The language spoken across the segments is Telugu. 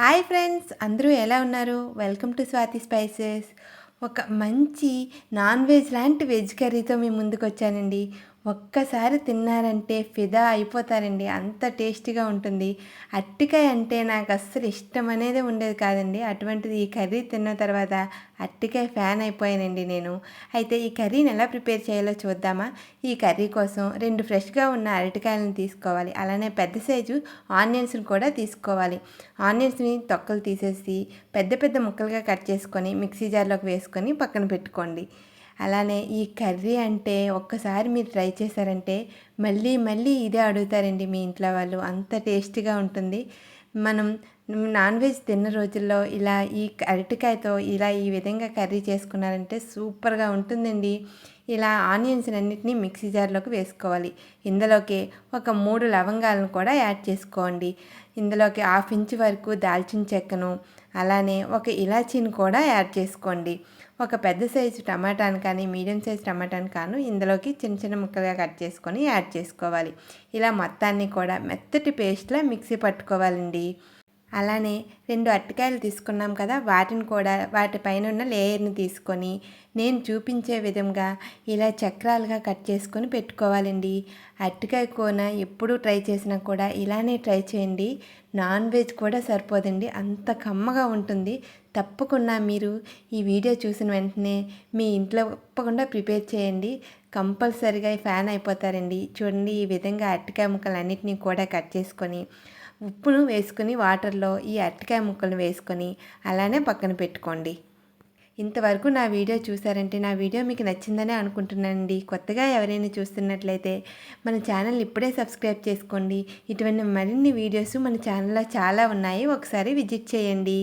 హాయ్ ఫ్రెండ్స్ అందరూ ఎలా ఉన్నారు? Welcome to Swathi spices. ఒక మంచి నాన్ వెజ్ లాంటి వెజ్ కర్రీతో మీ ముందుకు వచ్చానండి ఒక్కసారి తిన్నారంటే ఫిదా అయిపోతారండి. అంత టేస్టీగా ఉంటుంది. అట్టికాయ అంటే నాకు అస్సలు ఇష్టం అనేది ఉండేది కాదండి. అటువంటిది ఈ కర్రీ తిన్న తర్వాత అట్టికాయ ఫ్యాన్ అయిపోయానండి నేను. అయితే ఈ కర్రీని ఎలా ప్రిపేర్ చేయాలో చూద్దామా? ఈ కర్రీ కోసం రెండు ఫ్రెష్గా ఉన్న అరటికాయలను తీసుకోవాలి. అలానే పెద్ద సైజు ఆనియన్స్ని కూడా తీసుకోవాలి. ఆనియన్స్ని తొక్కలు తీసేసి పెద్ద పెద్ద ముక్కలుగా కట్ చేసుకొని మిక్సీ జార్లోకి వేసుకొని పక్కన పెట్టుకోండి. అలానే ఈ కర్రీ అంటే ఒక్కసారి మీరు ట్రై చేశారంటే మళ్ళీ మళ్ళీ ఇదే అడుగుతారండి మీ ఇంట్లో వాళ్ళు. అంత టేస్టీగా ఉంటుంది. మనం నాన్ వెజ్ తిన్న రోజుల్లో ఇలా ఈ అరటికాయతో ఇలా ఈ విధంగా కర్రీ చేసుకున్నారంటే సూపర్గా ఉంటుందండి. ఇలా ఆనియన్స్ అన్నిటినీ మిక్సీ జార్లోకి వేసుకోవాలి. ఇందులోకి ఒక మూడు లవంగాలను కూడా యాడ్ చేసుకోండి. ఇందులోకి హాఫ్ ఇంచ్ వరకు దాల్చిన చెక్కను అలానే ఒక ఇలాచీని కూడా యాడ్ చేసుకోండి. ఒక పెద్ద సైజు టమాటాను కానీ మీడియం సైజు టమాటాను కాను ఇందులోకి చిన్న చిన్న ముక్కలుగా కట్ చేసుకొని యాడ్ చేసుకోవాలి. ఇలా మొత్తాన్ని కూడా మెత్తటి పేస్ట్లా మిక్సీ పట్టుకోవాలండి. అలానే రెండు అరటికాయలు తీసుకున్నాం కదా వాటిని కూడా వాటిపైన ఉన్న లేయర్ని తీసుకొని నేను చూపించే విధంగా ఇలా చక్రాలుగా కట్ చేసుకొని పెట్టుకోవాలండి. అరటికాయ కూన ఎప్పుడు ట్రై చేసినా కూడా ఇలానే ట్రై చేయండి. నాన్ వెజ్ కూడా సరిపోదండి. అంత కమ్మగా ఉంటుంది. తప్పకుండా మీరు ఈ వీడియో చూసిన వెంటనే మీ ఇంట్లో తప్పకుండా ప్రిపేర్ చేయండి. కంపల్సరిగా ఫ్యాన్ అయిపోతారండి. చూడండి ఈ విధంగా అరటికాయ ముక్కలన్నింటినీ కూడా కట్ చేసుకొని ఉప్పును వేసుకుని వాటర్లో ఈ అరటికాయ ముక్కలను వేసుకొని అలానే పక్కన పెట్టుకోండి. ఇంతవరకు నా వీడియో చూసారంటే నా వీడియో మీకు నచ్చిందని అనుకుంటున్నానండి. కొత్తగా ఎవరైనా చూస్తున్నట్లయితే మన ఛానల్ ఇప్పుడే సబ్స్క్రైబ్ చేసుకోండి. ఇటువంటి మరిన్ని వీడియోస్ మన ఛానల్లో చాలా ఉన్నాయి. ఒకసారి విజిట్ చేయండి.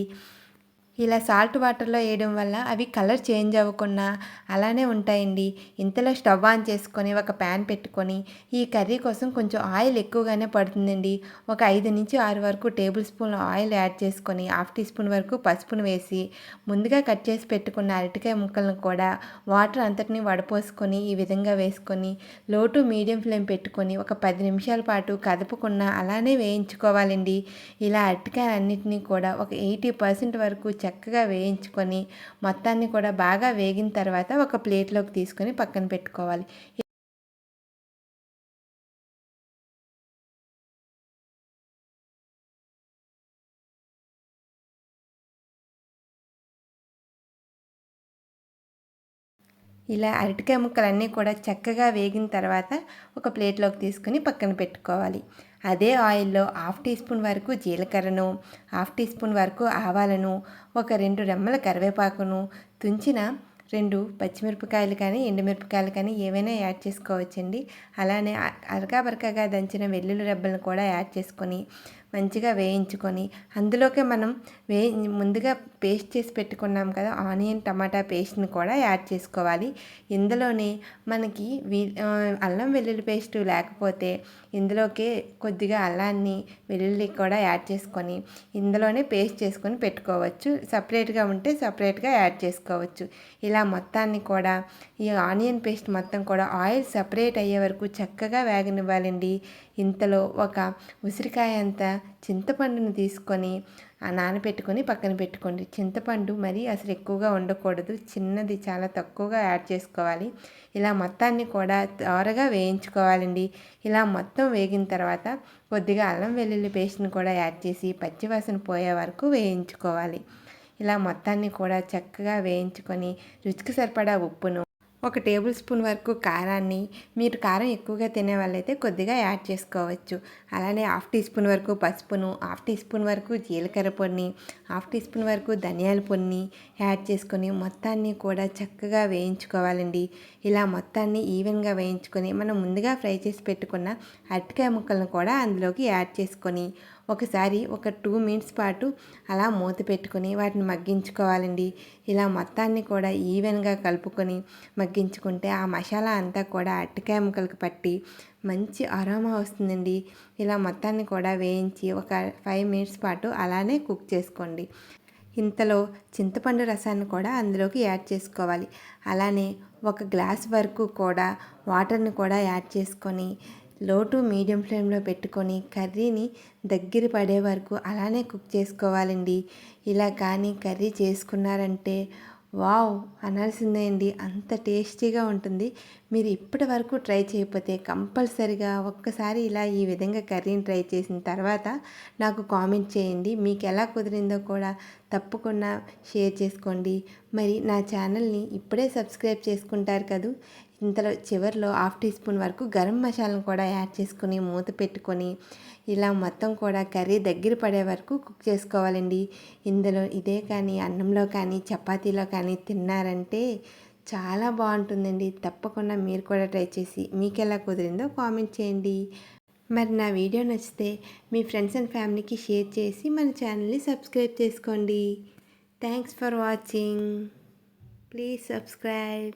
ఇలా సాల్ట్ వాటర్లో వేయడం వల్ల అవి కలర్ చేంజ్ అవ్వకుండా అలానే ఉంటాయండి. ఇంతలో స్టవ్ ఆన్ చేసుకొని ఒక ప్యాన్ పెట్టుకొని ఈ కర్రీ కోసం కొంచెం ఆయిల్ ఎక్కువగానే పడుతుందండి. ఒక ఐదు నుంచి ఆరు వరకు టేబుల్ స్పూన్ ఆయిల్ యాడ్ చేసుకొని హాఫ్ టీ స్పూన్ వరకు పసుపును వేసి ముందుగా కట్ చేసి పెట్టుకున్న అరటికాయ ముక్కలను కూడా వాటర్ అంతటిని వడపోసుకొని ఈ విధంగా వేసుకొని లో టు మీడియం ఫ్లేమ్ పెట్టుకొని ఒక పది నిమిషాల పాటు కదపకుండా అలానే వేయించుకోవాలండి. ఇలా అరటికాయ అన్నిటినీ కూడా ఒక ఎయిటీ పర్సెంట్ వరకు చక్కగా వేయించుకొని మొత్తాన్ని కూడా బాగా వేగిన తర్వాత ఒక ప్లేట్లోకి తీసుకొని పక్కన పెట్టుకోవాలి. ఇలా అరటికాయ ముక్కలన్నీ కూడా చక్కగా వేగిన తర్వాత ఒక ప్లేట్లోకి తీసుకుని పక్కన పెట్టుకోవాలి. అదే ఆయిల్లో హాఫ్ టీ స్పూన్ వరకు జీలకర్రను హాఫ్ టీ స్పూన్ వరకు ఆవాలను ఒక రెండు రెమ్మల కరివేపాకును తుంచిన రెండు పచ్చిమిరపకాయలు కానీ ఎండుమిరపకాయలు కానీ ఏవైనా యాడ్ చేసుకోవచ్చండి. అలానే అరకాబరకగా దంచిన వెల్లుల్లి రెబ్బలను కూడా యాడ్ చేసుకొని మంచిగా వేయించుకొని అందులోకే మనం వే ముందుగా పేస్ట్ చేసి పెట్టుకున్నాం కదా ఆనియన్ టమాటా పేస్ట్ని కూడా యాడ్ చేసుకోవాలి. ఇందులోనే మనకి అల్లం వెల్లుల్లి పేస్ట్ లేకపోతే ఇందులోకే కొద్దిగా అల్లాన్ని వెల్లుల్లి కూడా యాడ్ చేసుకొని ఇందులోనే పేస్ట్ చేసుకొని పెట్టుకోవచ్చు. సపరేట్గా ఉంటే సపరేట్గా యాడ్ చేసుకోవచ్చు. ఇలా మొత్తాన్ని కూడా ఈ ఆనియన్ పేస్ట్ మొత్తం కూడా ఆయిల్ సపరేట్ అయ్యే వరకు చక్కగా వేగనివ్వాలండి. ఇంతలో ఒక ఉసిరికాయ అంత చింతపండును తీసుకొని నానబెట్టుకొని పక్కన పెట్టుకోండి. చింతపండు మరి అసలు ఎక్కువగా ఉండకూడదు చిన్నది చాలా తక్కువగా యాడ్ చేసుకోవాలి. ఇలా మొత్తాన్ని కూడా త్వరగా వేయించుకోవాలండి. ఇలా మొత్తం వేగిన తర్వాత కొద్దిగా అల్లం వెల్లుల్లి పేస్ట్ని కూడా యాడ్ చేసి పచ్చివాసన పోయే వరకు వేయించుకోవాలి. ఇలా మొత్తాన్ని కూడా చక్కగా వేయించుకొని రుచికి సరిపడా ఉప్పును ఒక టేబుల్ స్పూన్ వరకు కారాన్ని మీరు కారం ఎక్కువగా తినే వాళ్ళైతే కొద్దిగా యాడ్ చేసుకోవచ్చు. అలానే హాఫ్ టీ స్పూన్ వరకు పసుపును హాఫ్ టీ స్పూన్ వరకు జీలకర్ర పొడిని హాఫ్ టీ స్పూన్ వరకు ధనియాల పొడిని యాడ్ చేసుకొని మొత్తాన్ని కూడా చక్కగా వేయించుకోవాలండి. ఇలా మొత్తాన్ని ఈవెన్గా వేయించుకొని మనం ముందుగా ఫ్రై చేసి పెట్టుకున్న అరటికాయ ముక్కలను కూడా అందులోకి యాడ్ చేసుకొని ఒకసారి ఒక టూ మినిట్స్ పాటు అలా మూత పెట్టుకొని వాటిని మగ్గించుకోవాలండి. ఇలా మొత్తాన్ని కూడా ఈవెన్గా కలుపుకొని మగ్గించుకుంటే ఆ మసాలా అంతా కూడా అరటికాయ ముక్కలకు పట్టి మంచి అరోమా వస్తుందండి. ఇలా మొత్తాన్ని కూడా వేయించి ఒక ఫైవ్ మినిట్స్ పాటు అలానే కుక్ చేసుకోండి. ఇంతలో చింతపండు రసాన్ని కూడా అందులోకి యాడ్ చేసుకోవాలి. అలానే ఒక గ్లాస్ వరకు కూడా వాటర్ని కూడా యాడ్ చేసుకొని లో టు మీడియం ఫ్లేమ్లో పెట్టుకొని కర్రీని దగ్గర పడే వరకు అలానే కుక్ చేసుకోవాలండి. ఇలా కానీ కర్రీ చేసుకున్నారంటే వావ్ అనాల్సిందే అండి అంత టేస్టీగా ఉంటుంది. మీరు ఇప్పటి వరకు ట్రై చేయకపోతే కంపల్సరిగా ఒక్కసారి ఇలా ఈ విధంగా కర్రీని ట్రై చేసిన తర్వాత నాకు కామెంట్ చేయండి. మీకు ఎలా కుదిరిందో కూడా తప్పకుండా షేర్ చేసుకోండి. మరి నా ఛానల్ని ఇప్పుడే సబ్స్క్రైబ్ చేసుకుంటారు కదూ? ఇంతలో చివరిలో హాఫ్ టీ స్పూన్ వరకు గరం మసాలాను కూడా యాడ్ చేసుకొని మూత పెట్టుకొని ఇలా మొత్తం కూడా కర్రీ దగ్గర పడే వరకు కుక్ చేసుకోవాలండి. ఇందులో ఇదే కానీ అన్నంలో కానీ చపాతీలో కానీ తిన్నారంటే చాలా బాగుంటుందండి. తప్పకుండా మీరు కూడా ట్రై చేసి మీకు ఎలా కుదిరిందో కామెంట్ చేయండి. మరి నా వీడియో నచ్చితే మీ ఫ్రెండ్స్ అండ్ ఫ్యామిలీకి షేర్ చేసి మన ఛానల్ని సబ్స్క్రైబ్ చేసుకోండి. Thanks for watching. Please subscribe.